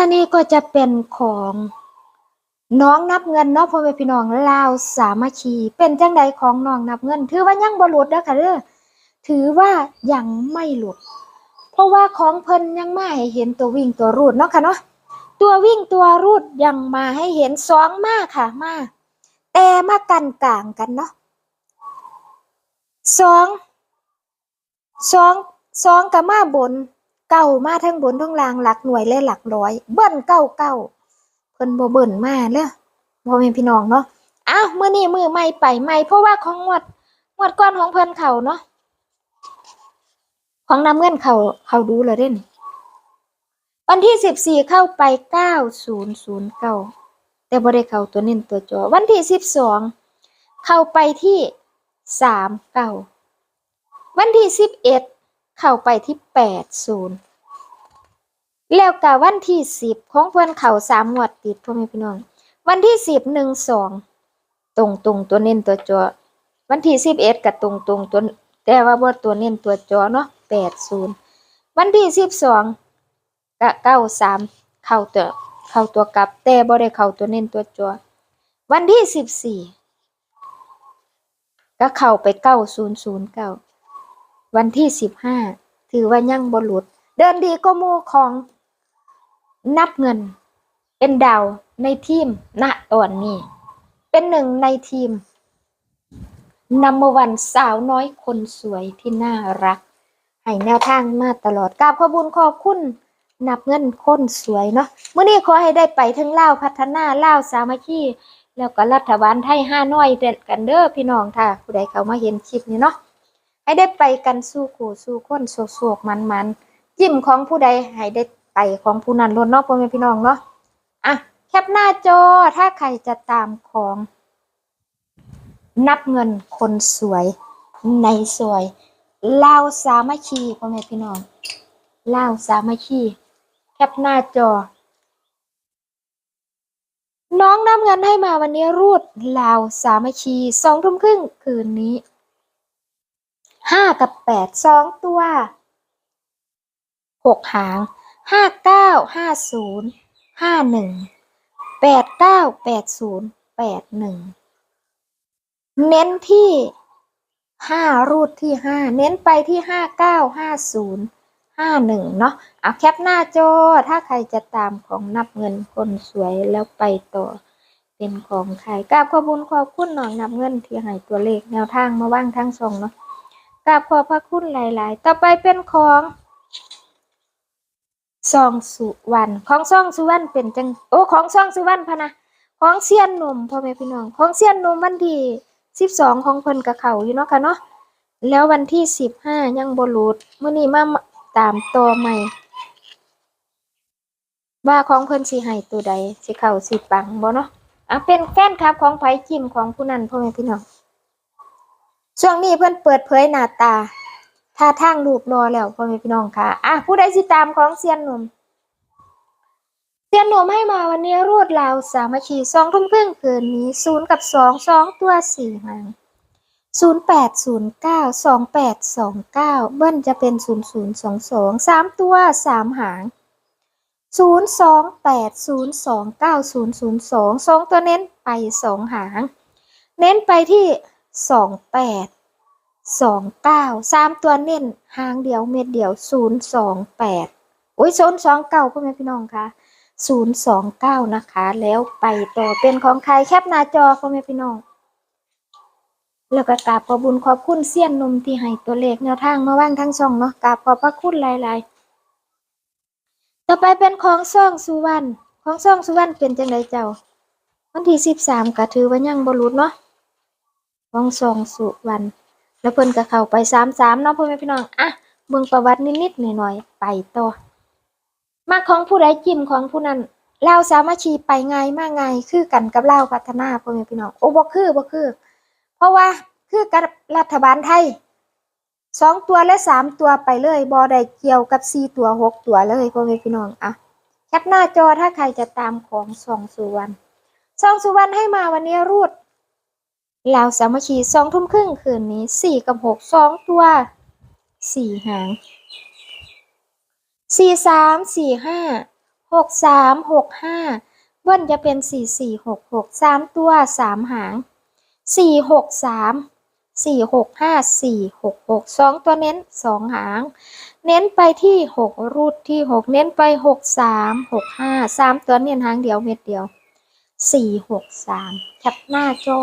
ค่ะนี่ก็จะเป็นของน้องนับเงินเนาะพ่อแม่พี่น้องลาวสามัคคีเป็นจังใดของน้องนับเงิน ถือว่ายังบ่หลุดเด้อค่ะเด้อถือว่ายังไม่หลุด เพราะว่าของเพิ่นยังมาให้เห็นตัววิ่งตัวรูดเนาะค่ะเนาะตัววิ่งตัวรูดยังมาให้เห็นสองมากค่ะมาแต่มากันกลางกันเนาะสองสองสองกับมาบน เก้ามาทั้งบนทั้งล่างหลักหน่วยและหลักร้อย เบิ้ลเก้าเก้าเพิ่นบ่เบิ้ลมาเลยพ่อแม่พี่น้องเนาะอ้าวมื้อนี้มือใหม่ไปใหม่เพราะว่าของงวดงวดก่อนของเพิ่นเขาเนาะของน้ำเงินเขาเขาดูเลยเด่นวันที่สิบสี่เข้าไปเก้าศูนย์ศูนย์เก้าแต่บ่ได้เข้าตัวเน้นตัวจอ วันที่สิบสองเข้าไปที่สามเก้าวันที่สิบเอ็ด เข้าไปที่แปดศูนย์แล้วกะวันที่สิบของเพื่อนเข่าสามหมวดติดพ่อแม่พี่น้อง วันที่สิบหนึ่งสองตรงตรงตัวเน้นตัวจอวันที่สิบเอ็ดกับตรงตรงตัวแต่ว่าบ่ตัวเน้นตัวจอเนาะแปดศูนย์วันที่สิบสองกะเก้าสามเข้าตัวเข้าตัวกลับแต่บ่ได้เข้าตัวเน้นตัวจอวันที่สิบสี่ก็เข้าไปเก้าศูนย์ศูนย์เก้า วันที่สิบห้าถือว่ายังบหลุดเดินดีก็มูของนับเงิน เป็นดาวในทีมณตอนนี้ เป็นหนึ่งในทีมนัมวันสาวน้อยคนสวยที่น่ารัก ให้แนวทางมาตลอดกราบขอบุญขอบคุณนับเงินคนสวยเนาะเมื่อนี้ขอให้ได้ไปถึงเล่าวพัฒนาเล่าวสามัคคีแล้วก็รัฐบาลไทยห้าน้อยเด็ดกันเด้อพี่น้องค่ะผู้ใดเขามาเห็นคลิปนี้เนาะ ให้ได้ไปกันสู้ขู่สู้คนโศกโศกมันมันๆจิ้มของผู้ใดให้ได้ไปของผู้นั้นล้นนอกพ่อแม่พี่น้องเนาะอะแคปหน้าจอถ้าใครจะตามของ นับเงินคนสวยในสวยลาวสามัคคีพ่อแม่พี่น้องลาวสามัคคีแคปหน้าจอ น้องนำเงินให้มาวันนี้รูดลาวสามัคคีสองทุ่มครึ่งคืนนี้ ห้ากับแปดสองตัวหกหางห้าเก้าห้าศูนย์ห้าหนึ่งแปดเก้าแปดศูนย์แปดหนึ่งเน้นที่ห้ารูดที่ห้าเน้นไปที่ห้าเก้าห้าศูนย์ห้าหนึ่งเนาะเอาแคปหน้าจอถ้าใครจะตามของนับเงินคนสวยแล้วไปต่อเป็นของใครกราบขอบคุญขอบคุณหน่อยนับเงินที่ให้ตัวเลขแนวทางมาว่างทั้งสองเนาะ กราบขอบพระคุณหลาย ๆ ต่อไปเป็นของซองสุวรรณของซองสุวรรณเป็นจังโอ้ของซองสุวรรณพะนะของเซียนหนุ่มพ่อแม่พี่น้องของเซียนหนุ่มวันที่สิบสองของเพิ่นกับเขาอยู่เนาะค่ะเนาะแล้ววันที่สิบห้ายังบรูดเมื่อนี้มาตามตัวใหม่ ว่าของเพิ่นสิให้ตัวใดสิเข้าสิปังบ่เนาะอะเป็นแฟนคลับของไผ่จิมของผู้นั้นพ่อแม่พี่น้อง ช่วงนี้เพื่อนเปิดเผยหน้าตาท่าทางรูปรอแล้วพ่อแม่พี่น้องค่ะ อะผู้ใดสิตามของเซียนหนุ่มเซียนหนุ่มให้มาวันนี้รวดราวสามัคคีสองทุ่มครึ่งคืนนี้ศูนย์กับสองสองตัวสี่หางศูนย์แปดศูนย์เก้าสองแปดสองเก้าเบิ้ลจะเป็นศูนย์ศูนย์สองสองสามตัวสามหางศูนย์สองแปดศูนย์สองเก้าศูนย์ศูนย์สองสองตัวเน้นไปสองหาง เน้นไปที่ สองแปดสองเก้าสามตัวเน้นหางเดียวเม็ดเดียวศูนย์สองแปดโอ้ยศูนย์สองเก้าพ่อแม่พี่น้องคะศูนย์สองเก้านะคะ แล้วไปต่อเป็นของใครแคปหน้าจอพ่อแม่พี่น้อง แล้วก็กราบขอบุญขอบคุณเสี้ยนนมที่ให้ตัวเลขแนวทางมาว่างทั้งช่องเนาะกราบขอบพระคุณหลายๆ ต่อไปเป็นของซ่องสุวรรณของซ่องสุวรรณเป็นจังไดเจ้า วันที่สิบสามก็ถือว่ายังบรุษเนาะ ของซองสุวรรณแล้วเพิ่นก็เข้าไปสามสามเนาะพ่อแม่พี่น้องอะเบิ่งประวัตินิดๆหน่อยๆไปต่อมาของผู้ใดจิ้มของผู้นั้นเลาสามัคคีไปไงมากง่ายคือกันกับเลาพัฒนาพ่อแม่พี่น้องโอ้บ่คือบ่คือ เพราะว่าคือกับรัฐบาลไทยสองตัวและสามตัวไปเลยบ่ได้เกี่ยวกับสี่ตัวหกตัวเลยพ่อแม่พี่น้องอะแคปหน้าจอถ้าใครจะตามของซองสุวรรณซองสุวรรณให้มาวันนี้รูด ลาวสามัคคีสองทุ่มครึ่งคืนนี้สี่กับหกสองตัวสี่หางสี่สามสี่ห้าหกสามหกห้าเบิ้ลจะเป็นสี่สี่หกหกสามตัวสามหางสี่หกสามสี่หกห้าสี่หกหกสองตัวเน้นสองหาง เน้นไปที่หกรูดที่หกเน้นไปหกสามหกห้าสามตัวเน้นหางเดียวเม็ดเดียวสี่หกสามแคปหน้าจอ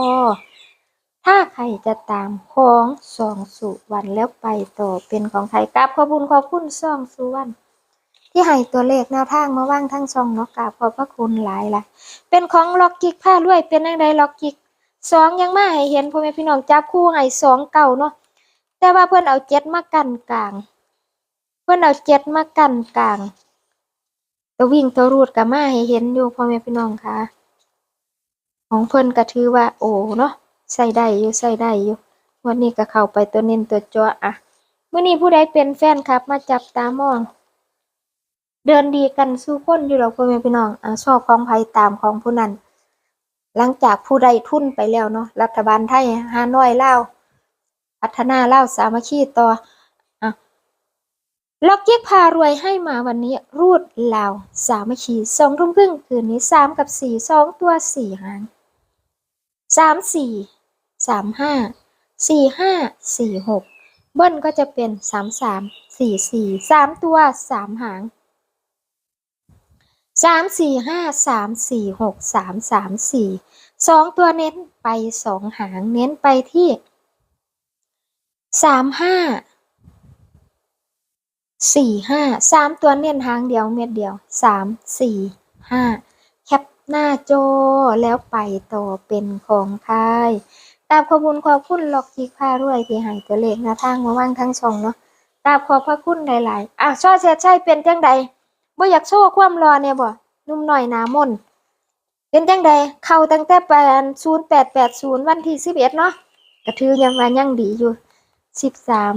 ถ้าใครจะตามของสองสุวรรณแล้วไปต่อเป็นของใครกราบขอบคุณขอบคุณสองสุวรรณที่ให้ตัวเลขแนวทางมาว่างทั้งช่องเนาะกราบขอบพระคุณหลายลายเป็นของล็อกกิกผ้ารวยเป็นยังไงล็อกกิกสองยังมาให้เห็นพ่อแม่พี่น้องจับคู่ให้สองเก่าเนาะแต่ว่าเพื่อนเอาเจ็ดมากันกลาง เพื่อนเอาเจ็ดมากันกลางตัววิ่งตัวรูดกับมาให้เห็นอยู่พ่อแม่พี่น้องค่ะ ของเพิ่อนก็ถือว่าโอ้เนาะ ใส่ได้อยู่ใส่ได้อยู่วันนี้ก็เข้าไปตัวเน้นตัวจัวอะเมื่อนี้ผู้ใดเป็นแฟนครับ มาจับตามอง เดินดีกันสู้คนอยู่หรอกพ่อแม่พี่น้องอะชอบของไผตามของผู้นั้น หลังจากผู้ใดทุนไปแล้วเนาะรัฐบาลไทยฮานอยเล่าพัฒนาเล่าสามัคคีต่ออะล็อกเก็กพารวยให้มาวันนี้รูดเล่าสามัคคีสองทุ่มครึ่งคืนนี้สามกับสี่สองตัวสี่หาง สามสี่สามห้าสี่ห้าสี่หกเบิ้ลก็จะเป็นสามสามสี่สี่สามตัวสามหางสามสี่ห้าสามสี่หกสามสามสี่สองตัวเน้นไปสองหางเน้นไปที่สามห้าสี่ห้าสามตัวเน้นหางเดียวเม็ดเดียวสามสี่ห้า หน้าโจแล้วไปต่อเป็นของค่ายตามขอบคุณขอบคุณล็อกกิกพารวยที่ให้ตัวเลขหน้าทางมาว่างทั้งช่องเนาะตามขอบพระคุณหลายๆอะช่อเสียใช่เป็นจังใดบ่อยากโชว์ความรอเนี่ยบ่นุ่มหน่อยหนามนเป็นจังใดเข้าตั้งแต่แปีศูนย์แปดแปดศูนย์วันที่สิบเอ็ดเนาะกระถือยังว่ายังดีอยู่สิบสาม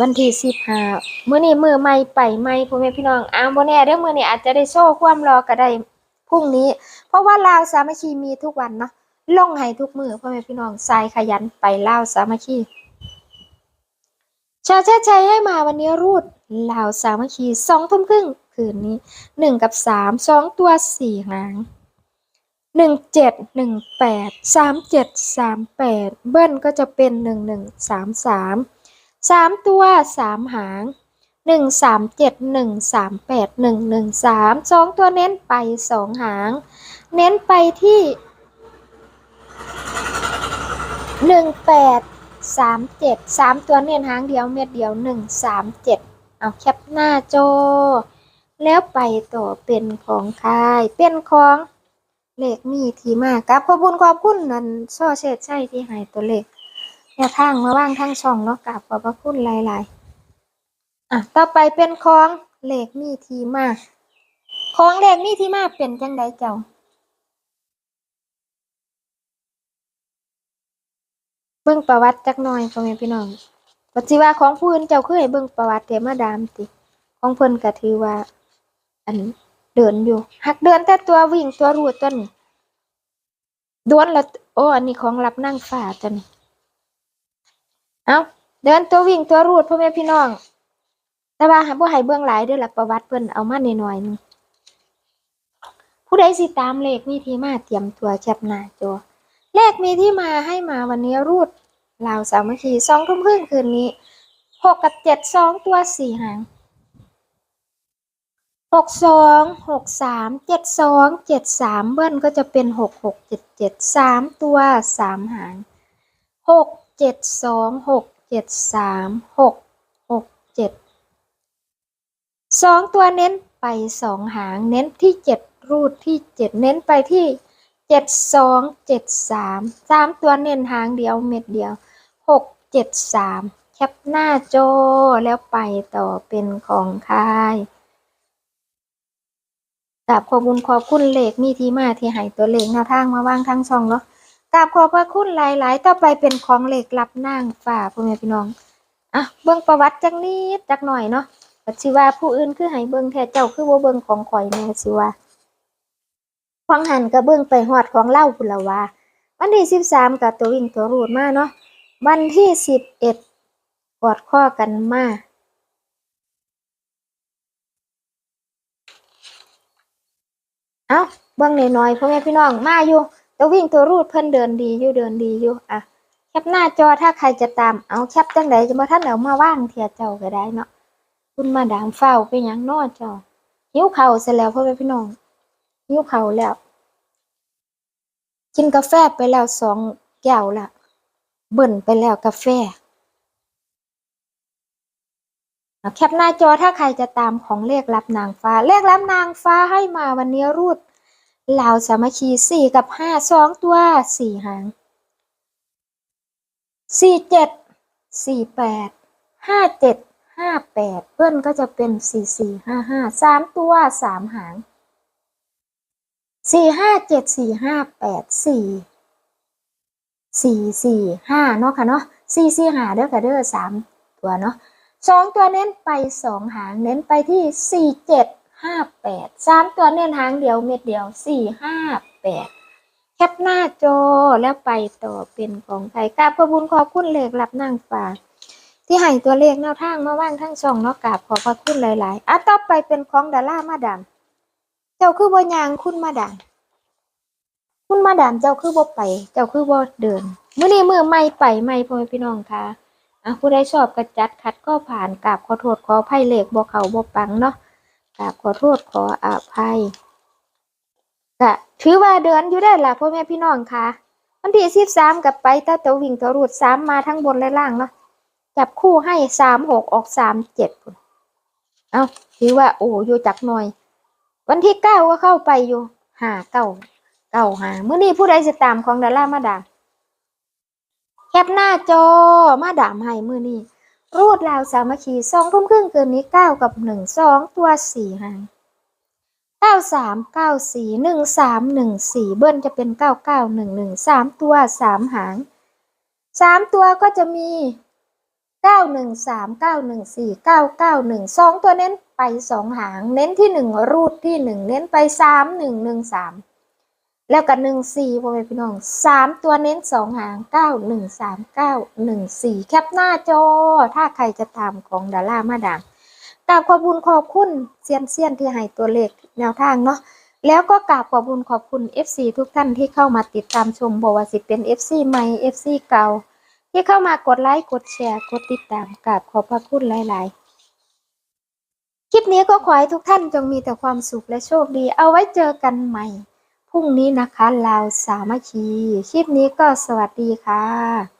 วันที่สิบห้าเมื้อนี้มือใหม่ไปใหม่พ่อแม่พี่น้องอ้าวบ่แน่เด้องมือนี้อาจจะได้โชว์ความรอก็ได้ พรุ่งนี้ เพราะว่าลาวสามัคคีมีทุกวันเนาะลงให้ทุกมือพ่อแม่พี่น้องสายขยันไปลาวสามัคคีชาเชิดชัยให้มาวันนี้รูดลาวสามัคคีสองทุ่มครึ่งคืนนี้หนึ่งกับสามสองตัวสี่หางหนึ่งเจ็ดหนึ่งแปดสามเจ็ดสามแปดเบิ้ลก็จะเป็นหนึ่งหนึ่งสามสามสามตัวสามหาง หนึ่งสามเจ็ดหนึ่งสามแปดหนึ่งหนึ่งสามสองตัวเน้นไปสองหาง เน้นไปที่หนึ่งแปดสามเจ็ดสามตัวเน้นหางเดียวเม็ดเดียวหนึ่งสามเจ็ดเอาแคปหน้าโจแล้วไปต่อเป็นของคายเป็นของเลขมีที่มากครับขอบคุณขอบคุณนั่นช่อเชดใช่ที่ให้ตัวเลขแนวทางมาว่างทางช่องเนาะกับขอบพระคุณหลาย ๆ อะต่อไปเป็นของเลขมีทีมาของเลขมีทีมาเป็นจังใดเจ้าเบิ่งประวัติจักหน่อยพ่อแม่พี่น้องปัจจิว่าของผู้อื่นเจ้าเคยเบิ่งประวัติแต่มาดามติ ของเพิ่นก็ถือว่า อันเดินอยู่ หักเดินแต่ตัววิ่งตัวรูดตัวนี้ดวนแล้วโอ้อันนี้ของรับนั่งฟ้าตัวนี้ เอาเดินตัววิ่งตัวรูดพ่อแม่พี่น้อง แต่ว่าบ่ให้เบิ่งหลายเด้อละประวัติเพิ่นเอามาหน่อยๆนึงผู้ใดสิตามเลขมีที่มาเตรียมตัวแคปหน้าจอเลขมีที่มาให้มาวันนี้รูดลาวสามัคคีสองทุ่มครึ่งคืนนี้หกกับเจ็ดสองตัวสี่หางหกสองหกสามเจ็ดสองเจ็ดสามเบิ้ลก็จะเป็นหกหกเจ็ดเจ็ดสามตัวสามหางหกเจ็ดสองหกเจ็ดสามหกหกเจ็ด สองตัวเน้นไปสองหางเน้นที่เจ็ดรูดที่เจ็ดเน้นไปที่เจ็ดสองเจ็ดสามสามตัวเน้นหางเดียวเม็ดเดียวหกเจ็ดสามแคปหน้าโจแล้วไปต่อเป็นของค่ายกราบขอบคุณขอบคุณเลขมีที่มาที่ให้ตัวเลขแนวทางมาว่างทั้งช่องเนาะกราบขอบพระคุณหลาย ๆ ต่อไปเป็นของเหลขรับนางฝ่าพ่อแม่พี่น้อง อะ เบิ่งประวัติจักนิดจักหน่อยเนาะ ปัจจิว่าผู้อื่นคือให้เบิ่งแท้เจ้าคือบ่เบิ่งของข่อยแม่สิว่าฟังหันก็เบิ่งไปฮอดของเล่าพุ่นละว่าวันที่สิบสามกับตัววิ่งตัวรูดมาเนาะวันที่สิบเอ็ดกอดข้อกันมาเอ้าเบิ่งน้อยๆพ่อแม่พี่น้องมาอยู่ตัววิ่งตัวรูดเพิ่นเดินดีอยู่เดินดีอยู่อะแคปหน้าจอถ้าใครจะตามเอาแคปจังไดจะบ่ทันเอามาว่างเทียเจ้าก็ได้เนาะ คุณมาดามเฝ้าเป็นหยังนอเจ้าหิวข้าวเสร็จแล้วพ่อแม่พี่น้องหิวข้าวแล้ว กินกาแฟไปแล้วสองแก้วละเบิ่นไปแล้วกาแฟแคปหน้าจอถ้าใครจะตามของเลขรับนางฟ้า เลขรับนางฟ้าให้มาวันนี้รูดลาวสามัคคีสี่กับห้าสองตัวสี่หางสี่เจ็ดสี่แปดห้าเจ็ด ห้าแปดเปิ้ลก็จะเป็นสี่สี่ห้าห้าสามตัวสามหางสี่ห้าเจ็ดสี่ห้าแปดสี่สี่สี่ห้าเนาะค่ะเนาะสี่สี่ห้าเด้อค่ะเด้อสามตัวเนาะสองตัวเน้นไปสองหางเน้นไปที่สี่เจ็ดห้าแปดสามตัวเน้นหางเดียวเม็ดเดียวสี่ห้าแปดแคปหน้าจอแล้วไปต่อเป็นของไทยกราบขอบคุณขอบคุณเลขรับนางฟ้า ที่ให้ตัวเลขแนวทางมาว่างทั้งสองเนาะกราบขอบพระคุณหลายๆอะต่อไปเป็นของดารามาดามเจ้าคือบ่ยางคุณมาดามคุณมาดามเจ้าคือบ่ไป เจ้าคือบ่เดินเมื้อนี้มือใหม่ไปใหม่พ่อแม่พี่น้องค่ะอะผู้ใดชอบก็จัดคัดก็ผ่านกราบขอโทษขออภัยเลขบ่เขาบ่ปังเนาะกราบขอโทษขออภัยก็ถือว่าเดินอยู่ได้ล่ะพ่อแม่พี่น้องค่ะวันที่13กับไปแต่ตัววิ่งตัวรูด3มาทั้งบนและล่างเนาะ จับคู่ให้36ออก37พุ่นเอาถือว่าโอ้อยู่จักหน่อย วันที่เก้าก็เข้าไปอยู่หาเก้าเก้าหาเมื่อนี้ผู้ใดสิตามของดารามาดาม แคปหน้าจอมาดามให้เมื่อนี้รูดลาวสามัคคีสองทุ่มครึ่งเกินนี้เก้ากับหนึ่งสองตัวสี่หางเก้าสามเก้าสี่หนึ่งสามหนึ่งสี่เบิ้ลจะเป็นเก้าเก้าหนึ่งหนึ่งสามตัวสามหางสามตัวก็จะมี เก้าหนึ่งสามเก้าหนึ่งสี่เก้าเก้าหนึ่งสองตัวเน้นไปสองหาง เน้นที่หนึ่งรูดที่หนึ่งเน้นไปสามหนึ่งหนึ่งสามแล้วก็หนึ่งสี่พ่อแม่พี่น้องสามตัวเน้นสองหางเก้าหนึ่งสามเก้าหนึ่งสี่แคปหน้าจอ ถ้าใครจะตามของดารามาดามกราบขอบคุณขอบคุณเซียนเซียนที่ให้ตัวเลขแนวทางเนาะแล้วก็กราบขอบคุณขอบคุณ FC ทุกท่านที่เข้ามาติดตามชมบอกว่าสิเป็น FC ใหม่ FC เก่า ที่เข้ามากดไลค์กดแชร์กดติดตามกราบขอบพระคุณหลาย ๆ คลิปนี้ก็ขอให้ทุกท่านจงมีแต่ความสุขและโชคดี เอาไว้เจอกันใหม่พรุ่งนี้นะคะลาวสามัคคี คลิปนี้ก็สวัสดีค่ะ